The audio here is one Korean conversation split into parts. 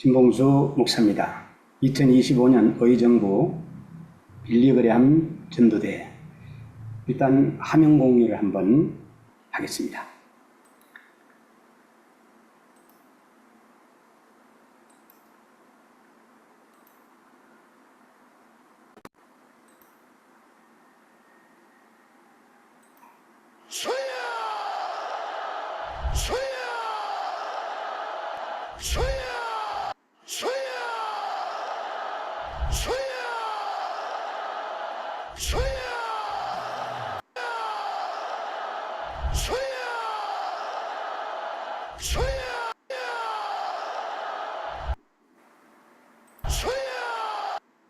신봉수 목사입니다. 2025년 의정부 빌리그레함 전도대 일단 화면 공유를 한번 하겠습니다.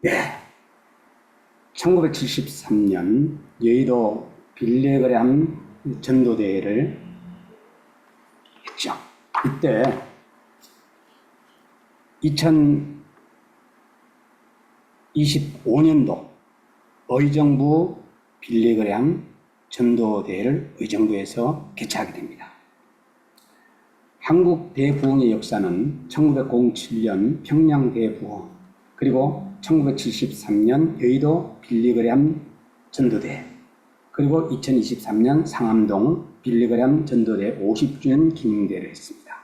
네. 1973년 여의도 빌레그레함 전도대회를 했죠. 이때 2025년도 의정부 빌레그레함 전도대회를 의정부에서 개최하게 됩니다. 한국 대부흥의 역사는 1907년 평양 대부흥 그리고 1973년 여의도 빌리그램 전도대 그리고 2023년 상암동 빌리그램 전도대 50주년 기념대회를 했습니다.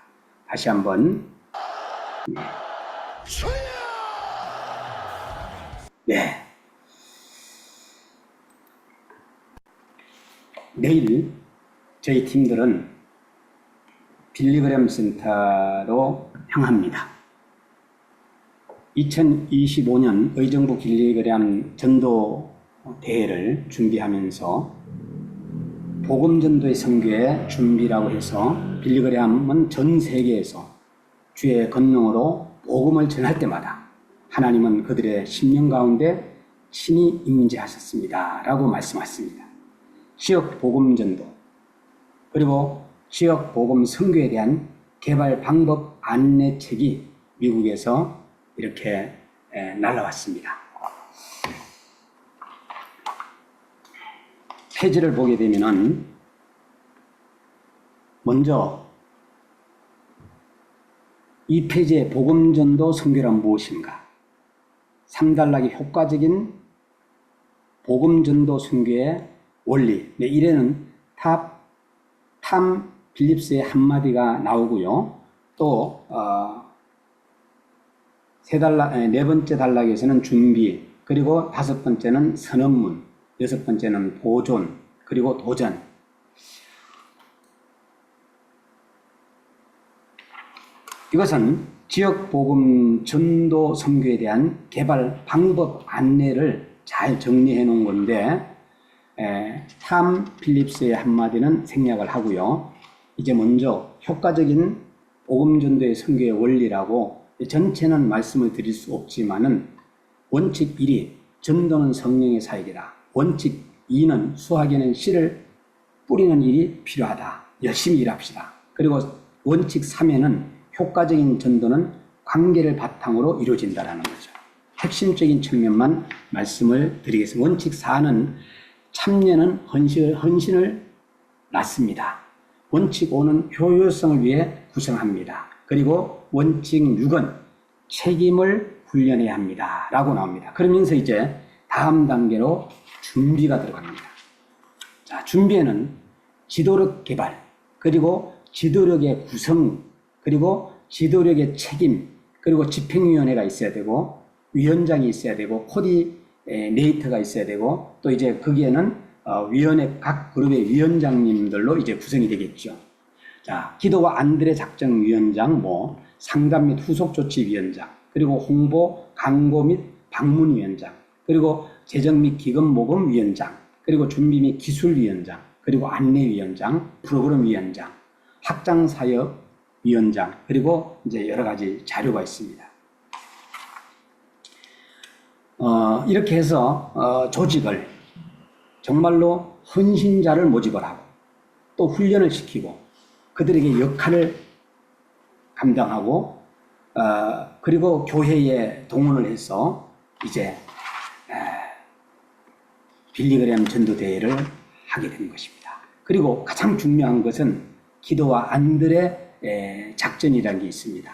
다시 한번! 네 내일 저희 팀들은 빌리그램 센터로 향합니다. 2025년 의정부 빌리그램 전도 대회를 준비하면서 복음 전도의 선교의 준비라고 해서 빌리그램은 전 세계에서 주의 권능으로 복음을 전할 때마다 하나님은 그들의 심령 가운데 친히 임재하셨습니다. 라고 말씀하셨습니다. 지역 복음 전도 그리고 지역 복음 선교에 대한 개발 방법 안내책이 미국에서 이렇게 에, 날라왔습니다. 페이지를 보게 되면은 먼저 이 페이지의 복음전도 선교란 무엇인가? 3단락의 효과적인 복음전도 선교의 원리. 네, 이래는 탑, 탐 빌립스의 한마디가 나오고요. 또, 어, 세 에, 네 번째 단락에서는 준비, 그리고 다섯 번째는 선언문, 여섯 번째는 보존, 그리고 도전. 이것은 지역 복음 전도 선교에 대한 개발 방법 안내를 잘 정리해 놓은 건데, 에, 탐 필립스의 한마디는 생략을 하고요. 이제 먼저 효과적인 복음 전도의 선교의 원리라고 전체는 말씀을 드릴 수 없지만은 원칙 1이 전도는 성령의 사역이다. 원칙 2는 수학에는 씨를 뿌리는 일이 필요하다. 열심히 일합시다. 그리고 원칙 3에는 효과적인 전도는 관계를 바탕으로 이루어진다라는 거죠. 핵심적인 측면만 말씀을 드리겠습니다. 원칙 4는 참여는 헌신을, 헌신을 낳습니다. 원칙 5는 효율성을 위해 구성합니다. 그리고 원칙 6은 책임을 훈련해야 합니다. 라고 나옵니다. 그러면서 이제 다음 단계로 준비가 들어갑니다. 자, 준비에는 지도력 개발, 그리고 지도력의 구성, 그리고 지도력의 책임, 그리고 집행위원회가 있어야 되고, 위원장이 있어야 되고, 코디네이터가 있어야 되고, 또 이제 거기에는 어, 위원회, 각 그룹의 위원장님들로 이제 구성이 되겠죠. 자, 기도와 안드레 작정위원장, 뭐, 상담 및 후속조치위원장, 그리고 홍보, 광고 및 방문위원장, 그리고 재정 및 기금 모금 위원장, 그리고 준비 및 기술 위원장, 그리고 안내 위원장, 프로그램 위원장, 확장 사역 위원장, 그리고 이제 여러 가지 자료가 있습니다. 어, 이렇게 해서 어, 조직을 정말로 헌신자를 모집을 하고 또 훈련을 시키고 그들에게 역할을 감당하고 어, 그리고 교회에 동원을 해서 이제 에, 빌리그램 전도대회를 하게 되는 것입니다. 그리고 가장 중요한 것은 기도와 안들의 에, 작전이라는 게 있습니다.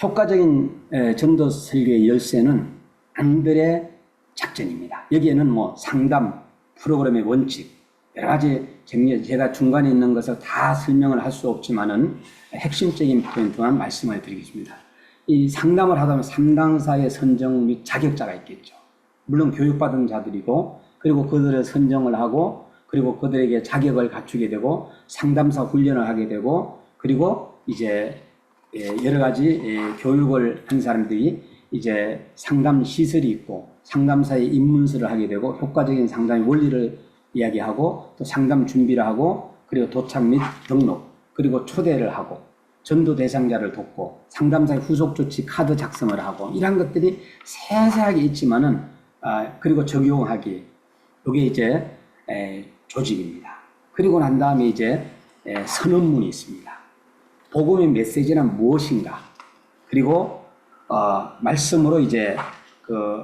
효과적인 에, 전도 설교의 열쇠는 안들의 작전입니다. 여기에는 뭐 상담, 프로그램의 원칙, 여러 가지 정리, 제가 중간에 있는 것을 다 설명을 할 수 없지만은 핵심적인 포인트만 말씀을 드리겠습니다. 이 상담을 하다 보면 상담사의 선정 및 자격자가 있겠죠. 물론 교육받은 자들이고, 그리고 그들을 선정을 하고, 그리고 그들에게 자격을 갖추게 되고, 상담사 훈련을 하게 되고, 그리고 이제 예, 여러 가지 예, 교육을 한 사람들이 이제 상담 시설이 있고 상담사의 입문서를 하게 되고 효과적인 상담의 원리를 이야기하고 또 상담 준비를 하고 그리고 도착 및 등록 그리고 초대를 하고 전도 대상자를 돕고 상담사의 후속 조치 카드 작성을 하고 이런 것들이 세세하게 있지만은 아, 그리고 적용하기 이게 이제 에, 조직입니다. 그리고 난 다음에 이제 에, 선언문이 있습니다. 복음의 메시지는 무엇인가? 그리고 어, 말씀으로 이제 그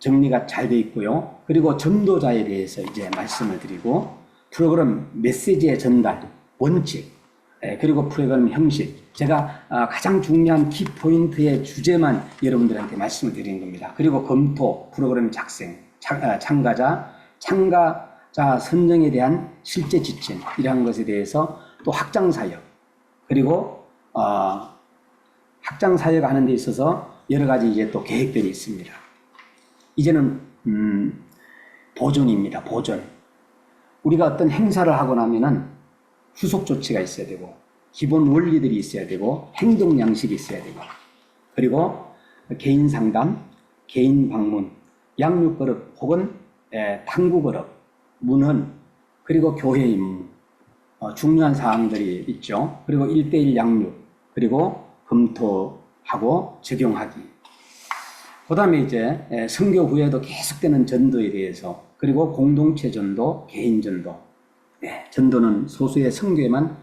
정리가 잘 돼 있고요. 그리고 전도자에 대해서 이제 말씀을 드리고 프로그램 메시지의 전달 원칙 예, 그리고 프로그램 형식 제가 아, 가장 중요한 키 포인트의 주제만 여러분들한테 말씀을 드리는 겁니다. 그리고 검토 프로그램 작성 참, 아, 참가자 참가자 선정에 대한 실제 지침 이러한 것에 대해서 또 확장 사역 그리고 어, 확장 사역 하는 데 있어서 여러 가지 이제 또 계획들이 있습니다. 이제는 음, 보존입니다. 보존. 우리가 어떤 행사를 하고 나면은 후속 조치가 있어야 되고 기본 원리들이 있어야 되고 행동 양식이 있어야 되고 그리고 개인 상담, 개인 방문, 양육 그룹 혹은 에, 탐구 그룹, 문헌 그리고 교회 임무 어, 중요한 사항들이 있죠. 그리고 1대1 양육 그리고 검토하고 적용하기 그 다음에 이제 에, 선교 후에도 계속되는 전도에 대해서 그리고 공동체 전도, 개인 전도. 네, 전도는 소수의 선교에만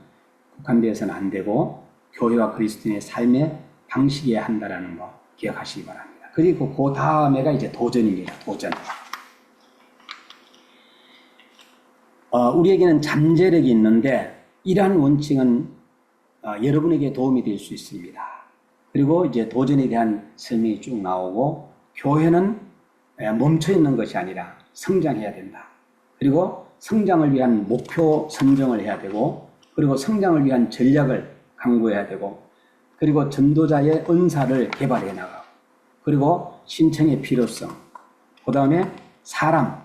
국한되어서는 안 되고 교회와 그리스도인의 삶의 방식이어야 한다라는 거 기억하시기 바랍니다. 그리고 그 다음에가 이제 도전입니다. 도전. 어, 우리에게는 잠재력이 있는데 이러한 원칙은 어, 여러분에게 도움이 될 수 있습니다. 그리고 이제 도전에 대한 설명이 쭉 나오고 교회는 에, 멈춰 있는 것이 아니라 성장해야 된다. 그리고 성장을 위한 목표 선정을 해야 되고 그리고 성장을 위한 전략을 강구해야 되고 그리고 전도자의 은사를 개발해 나가고 그리고 신청의 필요성 그 다음에 사람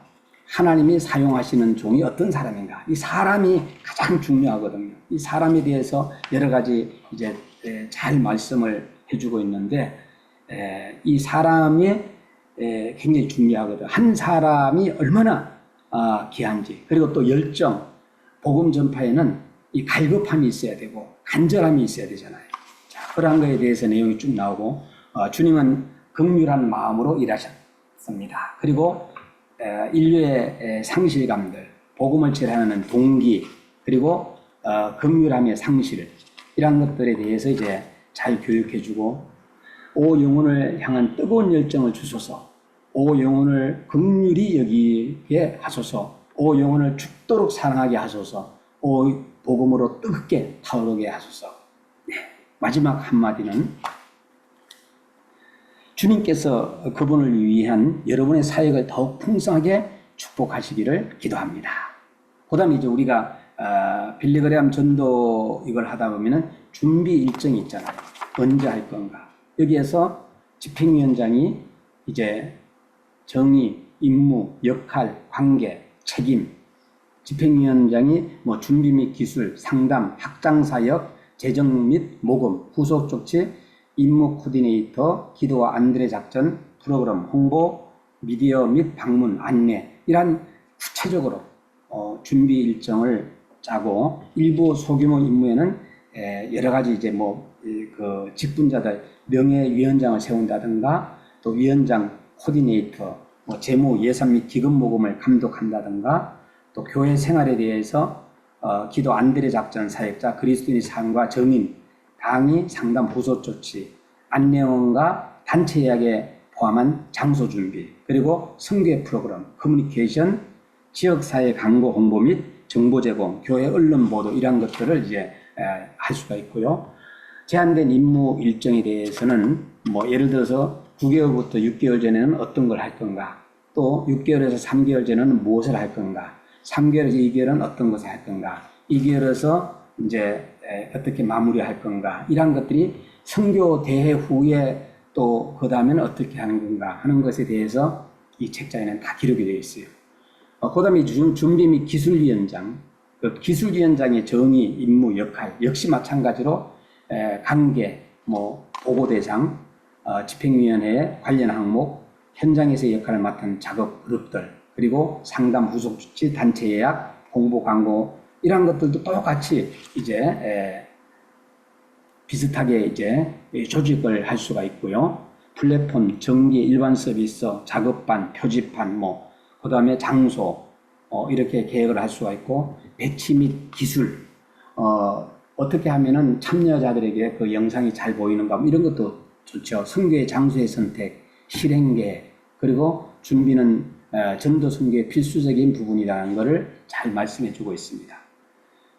하나님이 사용하시는 종이 어떤 사람인가 이 사람이 가장 중요하거든요 이 사람에 대해서 여러 가지 이제 에, 잘 말씀을 해주고 있는데 에, 이 사람이 에, 굉장히 중요하거든. 한 사람이 얼마나 아, 귀한지. 그리고 또 열정. 복음 전파에는 이 갈급함이 있어야 되고 간절함이 있어야 되잖아요. 자, 그러한 것에 대해서 내용이 쭉 나오고 어, 주님은 극률한 마음으로 일하셨습니다. 그리고 에, 인류의 에, 상실감들 복음을 전하는 동기 그리고 어, 극률함의 상실 이런 것들에 대해서 이제 잘 교육해주고 오 영혼을 향한 뜨거운 열정을 주소서 오 영혼을 극률이 여기게 하소서 오 영혼을 죽도록 사랑하게 하소서 오 복음으로 뜨겁게 타오르게 하소서 네. 마지막 한마디는 주님께서 그분을 위한 여러분의 사역을 더욱 풍성하게 축복하시기를 기도합니다. 그 다음에 이제 우리가 어, 빌리그레암 전도 이걸 하다 보면은 준비 일정이 있잖아요. 언제 할 건가. 여기에서 집행위원장이 이제 정의, 임무, 역할, 관계, 책임, 집행위원장이 뭐 준비 및 기술, 상담, 확장 사역, 재정 및 모금, 후속 조치, 임무 코디네이터, 기도와 안드레 작전, 프로그램, 홍보, 미디어 및 방문, 안내 이러한 구체적으로 어, 준비 일정을 짜고 일부 소규모 임무에는 에, 여러 가지 이제 뭐 그 직분자들 명예위원장을 세운다든가 또 위원장, 코디네이터, 뭐 재무, 예산 및 기금 모금을 감독한다든가 또 교회 생활에 대해서 어, 기도 안드레 작전 사역자, 그리스도인의 삶과 정인, 강의, 상담 후속 조치, 안내원과 단체 예약에 포함한 장소 준비, 그리고 성교 프로그램, 커뮤니케이션, 지역사회 광고 홍보 및 정보 제공, 교회 언론 보도 이런 것들을 이제 에, 할 수가 있고요. 제한된 임무 일정에 대해서는 뭐 예를 들어서 9개월부터 6개월 전에는 어떤 걸 할 건가, 또 6개월에서 3개월 전에는 무엇을 할 건가, 3개월에서 2개월은 어떤 것을 할 건가, 2개월에서 이제 에, 어떻게 마무리할 건가, 이런 것들이 선교 대회 후에 또 그 다음에는 어떻게 하는 건가 하는 것에 대해서 이 책장에는 다 기록이 되어 있어요. 어, 그 다음에 준비 및 기술위원장, 그 기술위원장의 정의, 임무, 역할 역시 마찬가지로 에, 관계, 뭐 보고 대상, 어, 집행위원회 관련 항목, 현장에서 역할을 맡은 작업 그룹들, 그리고 상담 후속 조치, 단체 예약, 홍보 광고 이런 것들도 똑같이 이제 에, 비슷하게 이제 조직을 할 수가 있고요. 플랫폼, 정기, 일반 서비스, 작업반, 표지판, 뭐, 그 다음에 장소, 어, 이렇게 계획을 할 수가 있고, 배치 및 기술, 어, 어떻게 하면은 참여자들에게 그 영상이 잘 보이는가, 뭐 이런 것도 좋죠. 선교의 장소의 선택, 실행 계획, 그리고 준비는 어, 전도 선교의 필수적인 부분이라는 것을 잘 말씀해 주고 있습니다.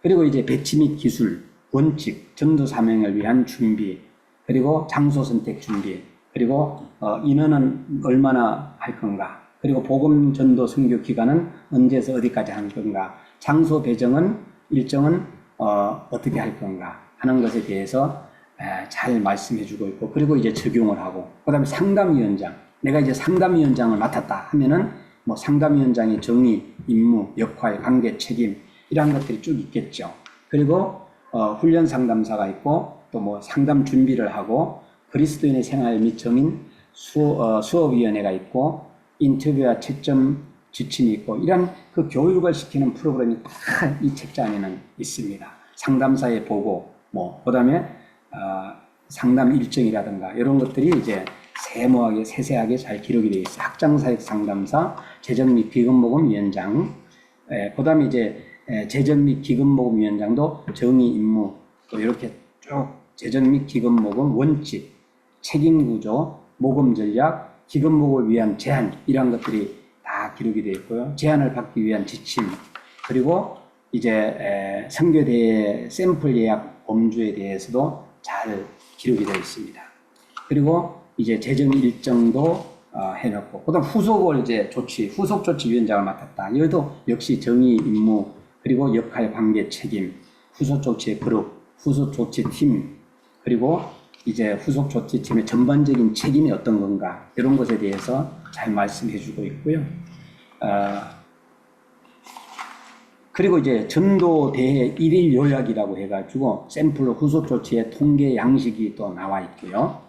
그리고 이제 배치 및 기술, 원칙, 전도 사명을 위한 준비, 그리고 장소 선택 준비, 그리고 어, 인원은 얼마나 할 건가, 그리고 복음 전도 선교 기간은 언제서 어디까지 하는 건가, 장소 배정은 일정은 어, 어떻게 할 건가 하는 것에 대해서 에, 잘 말씀해 주고 있고, 그리고 이제 적용을 하고, 그 다음에 상담위원장, 내가 이제 상담위원장을 맡았다 하면은 뭐 상담위원장의 정의, 임무, 역할, 관계, 책임 이러한 것들이 쭉 있겠죠. 그리고 어, 훈련 상담사가 있고 또 뭐 상담 준비를 하고 그리스도인의 생활 및 정인 수, 어, 수업위원회가 있고 인터뷰와 채점 지침이 있고 이런 그 교육을 시키는 프로그램이 다 이 책장에는 있습니다. 상담사의 보고 뭐 그다음에 어, 상담 일정이라든가 이런 것들이 이제 세모하게 세세하게 잘 기록이 되어 있어요. 학장사역 상담사, 재정 및 기금 모금 위원장, 예, 그다음에 이제 예, 재정 및 기금 모금 위원장도 정의 임무 또 이렇게 쭉 재정 및 기금 모금 원칙, 책임 구조, 모금 전략, 기금 모금을 위한 제한 이런 것들이 다 기록이 되어 있고요. 제한을 받기 위한 지침 그리고 이제 에, 선교대회 샘플 예약 범주에 대해서도 잘 기록이 되어 있습니다. 그리고 이제 재정 일정도 어, 해놓고 그 다음 후속을 이제 조치 후속 조치 위원장을 맡았다. 여기도 역시 정의 임무 그리고 역할 관계 책임 후속 조치의 그룹 후속 조치 팀 그리고 이제 후속 조치 팀의 전반적인 책임이 어떤 건가 이런 것에 대해서 잘 말씀해 주고 있고요. 어, 그리고 이제 전도 대회 일일 요약이라고 해가지고 샘플로 후속 조치의 통계 양식이 또 나와 있고요.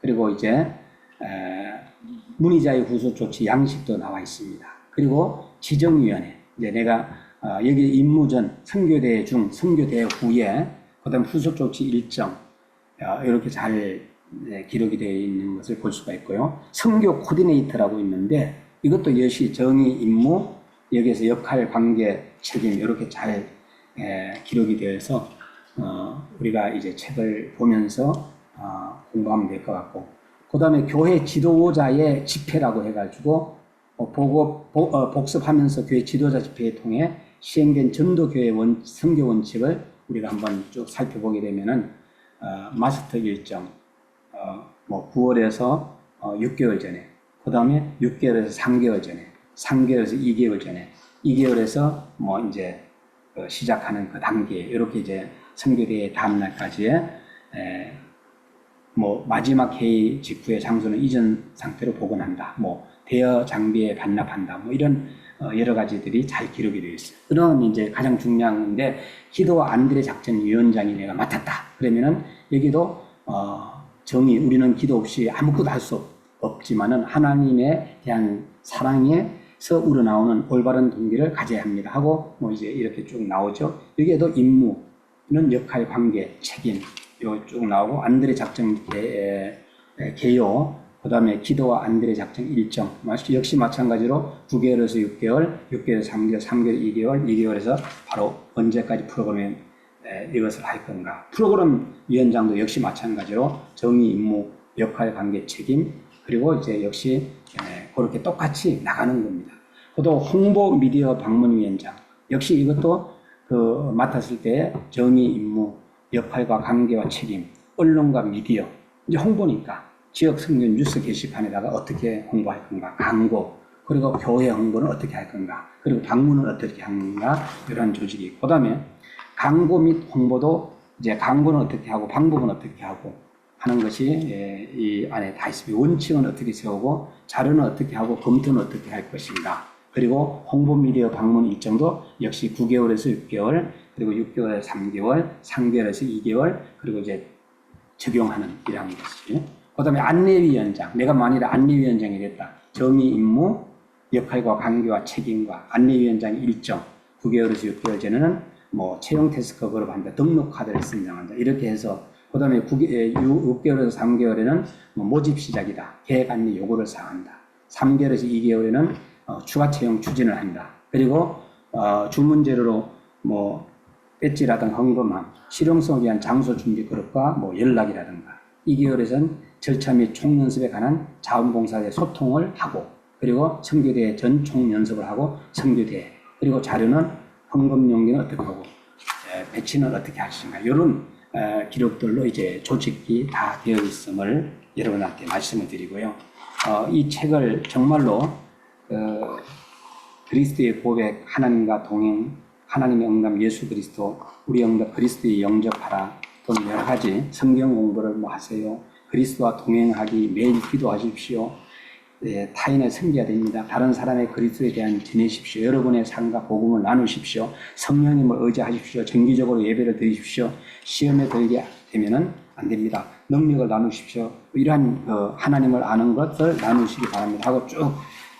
그리고 이제 에, 문의자의 후속 조치 양식도 나와 있습니다. 그리고 지정위원회 이제 내가 어, 여기 임무전 선교대회 중 선교대회 후에 그다음 후속 조치 일정 어, 이렇게 잘 네, 기록이 되어 있는 것을 볼 수가 있고요. 선교 코디네이터라고 있는데 이것도 역시 정의 임무 여기에서 역할 관계 책임 이렇게 잘 에, 기록이 되어서 어, 우리가 이제 책을 보면서 어, 공부하면 될 것 같고 그 다음에 교회 지도자의 집회라고 해가지고 어, 보고 보- 어, 복습하면서 교회 지도자 집회에 통해 시행된 전도교회 원, 선교 원칙을 우리가 한번 쭉 살펴보게 되면은 어, 마스터 일정 어, 뭐 9월에서 어, 6개월 전에 그 다음에 6개월에서 3개월 전에 3개월에서 2개월 전에 2개월에서 뭐 이제 그 시작하는 그 단계 이렇게 이제 선교대회 다음 날까지의 에, 뭐 마지막 회의 직후의 장소는 이전 상태로 복원한다. 뭐 대여 장비에 반납한다. 뭐 이런 어, 여러 가지들이 잘 기록이 되어 있어요. 그런 이제 가장 중요한 건데 기도 안드레 작전 위원장이 내가 맡았다. 그러면은 여기도 어, 정의 우리는 기도 없이 아무것도 할 수 없 지만은 하나님에 대한 사랑에서 우러나오는 올바른 동기를 가져야 합니다. 하고 뭐 이제 이렇게 쭉 나오죠. 여기에도 임무는 역할, 관계, 책임 요쭉 나오고 안드레 에, 개요 그 다음에 기도와 안드레 작전 일정 역시 마찬가지로 9개월에서 6개월 6개월에서 3개월 3개월 2개월 2개월에서 바로 언제까지 프로그램에 에, 이것을 할 건가 프로그램 위원장도 역시 마찬가지로 정의 임무 역할 관계 책임 그리고 이제 역시 에, 그렇게 똑같이 나가는 겁니다. 또 홍보 미디어 방문위원장 역시 이것도 그 맡았을 때 정의 임무 역할과 관계와 책임 언론과 미디어, 이제 홍보니까 지역 선교 뉴스 게시판에다가 어떻게 홍보할 건가, 광고, 그리고 교회 홍보는 어떻게 할 건가, 그리고 방문은 어떻게 하는가, 이런 조직이 그 다음에 광고 및 홍보도 이제 광고는 어떻게 하고, 방법은 어떻게 하고 하는 것이 예, 이 안에 다 있습니다. 원칙은 어떻게 세우고, 자료는 어떻게 하고, 검토는 어떻게 할 것인가. 그리고 홍보 미디어 방문 일정도 역시 9개월에서 6개월, 그리고 6개월에서 3개월, 3개월에서 2개월, 그리고 이제 적용하는 이러한 것이. 그 다음에 안내위원장. 내가 만일 안내위원장이 됐다. 정의 임무, 역할과 관계와 책임과 안내위원장 일정. 9개월에서 6개월 전에는 뭐 채용 테스트 걸어간다. 등록 카드를 선정한다. 이렇게 해서 그 다음에 6개월에서 3개월에는 뭐 모집 시작이다. 계획 안내 요구를 사항한다. 3개월에서 2개월에는 어, 추가 채용 추진을 한다. 그리고 어, 주문 재료로 뭐 배지라든가 헌금함, 실용성을 위한 장소 준비 그릇과 뭐 연락이라든가 2개월에선 절차 및 총연습에 관한 자원봉사자의 소통을 하고 그리고 선교대 전 총연습을 하고 선교대 그리고 자료는 헌금 용기는 어떻게 하고 에, 배치는 어떻게 하시는가 이런 에, 기록들로 이제 조직이 다 되어 있음을 여러분한테 말씀을 드리고요. 어, 이 책을 정말로 어, 그리스도의 고백, 하나님과 동행, 하나님의 응답, 예수 그리스도, 우리 응답, 그리스도의 영접하라. 또 여러 가지 성경 공부를 뭐 하세요. 그리스도와 동행하기 매일 기도하십시오. 예, 타인을 섬겨야 됩니다. 다른 사람의 그리스도에 대한 지내십시오. 여러분의 삶과 복음을 나누십시오. 성령님을 의지하십시오. 정기적으로 예배를 드리십시오. 시험에 들게 되면은 안 됩니다. 능력을 나누십시오. 이러한 어, 하나님을 아는 것을 나누시기 바랍니다. 하고 쭉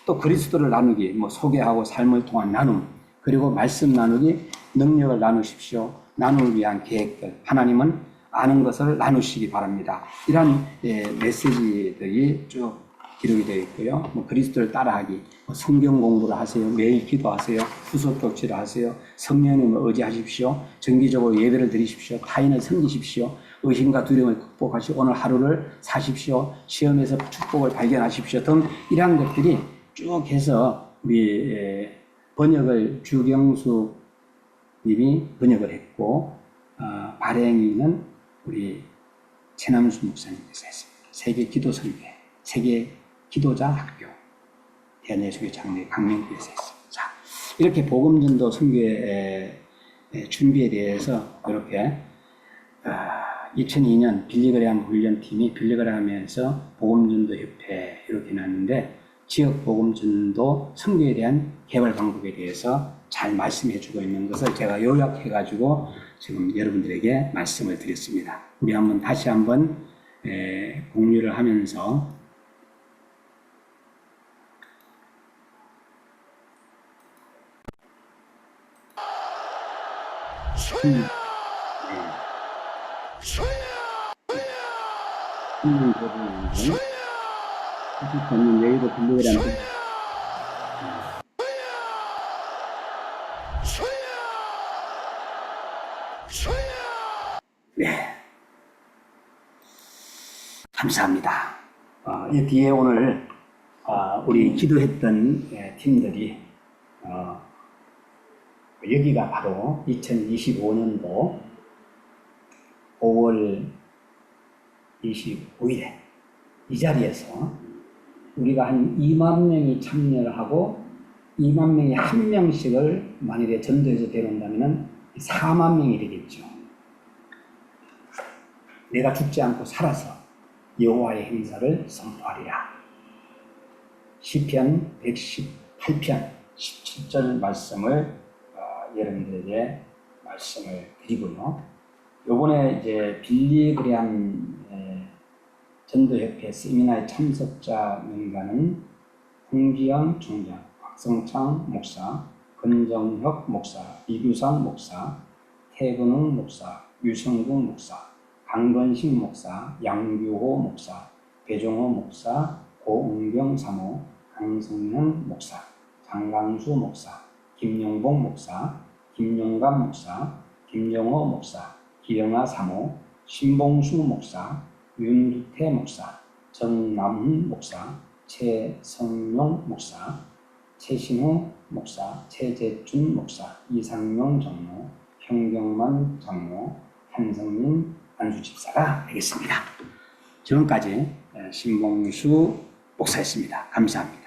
또 그리스도를 나누기, 뭐 소개하고 삶을 통한 나눔, 그리고 말씀 나누기, 능력을 나누십시오. 나누기 위한 계획들, 하나님은 아는 것을 나누시기 바랍니다. 이런 예, 메시지들이 쭉 기록이 되어 있고요. 뭐 그리스도를 따라하기, 뭐 성경 공부를 하세요. 매일 기도하세요. 후속 교치를 하세요. 성령님을 의지하십시오. 정기적으로 예배를 드리십시오. 타인을 섬기십시오. 의심과 두려움을 극복하시고 오늘 하루를 사십시오. 시험에서 축복을 발견하십시오. 등 이러한 것들이 쭉 해서 우리 에, 번역을 주경수 님이 번역을 했고 어, 발행인은 우리 최남수 목사님께서 했습니다. 세계 기도 선교회, 세계 기도자 학교 대한예수교 장례 강명교에서 했습니다. 자, 이렇게 복음 전도 선교회 준비에 대해서 이렇게 아, 2002년 빌리그레함 훈련팀이 빌리그레함에서 복음전도 협회 이렇게 놨는데 지역 복음전도 선교에 대한 개발 방법에 대해서 잘 말씀해 주고 있는 것을 제가 요약해 가지고 지금 여러분들에게 말씀을 드렸습니다. 우리 한번 다시 한번 에, 공유를 하면서 소야 소야 있는 부분인데 소야 사실 네. 감사합니다. 어, 이 뒤에 오늘 어, 우리 기도했던 예, 팀들이 어, 여기가 바로 2025년도 5월 25일에 이 자리에서 우리가 한 2만 명이 참여를 하고 2만 명이 한 명씩을 만일에 전도해서 데려온다면 4만 명이 되겠죠. 내가 죽지 않고 살아서 여호와의 행사를 선포하리라. 시편 118편 17절 말씀을 어, 여러분들에게 말씀을 드리고요. 요번에 이제 빌리그레함 에, 전도협회 세미나의 참석자 명단은 홍기영 총장, 박성창 목사, 권정혁 목사, 이규상 목사, 태근웅 목사, 유성국 목사, 강건식 목사, 양규호 목사, 배종호 목사, 고은경 사모, 강성현 목사, 장강수 목사, 김용봉 목사, 김용감 목사, 김영호 목사, 기영아 사모, 신봉수 목사, 윤두태 목사, 정남훈 목사, 최성용 목사, 최신호 목사, 최재준 목사, 이상용 장로, 현경만 장로, 한성민 안수 집사가 되겠습니다. 지금까지 신봉수 목사였습니다. 감사합니다.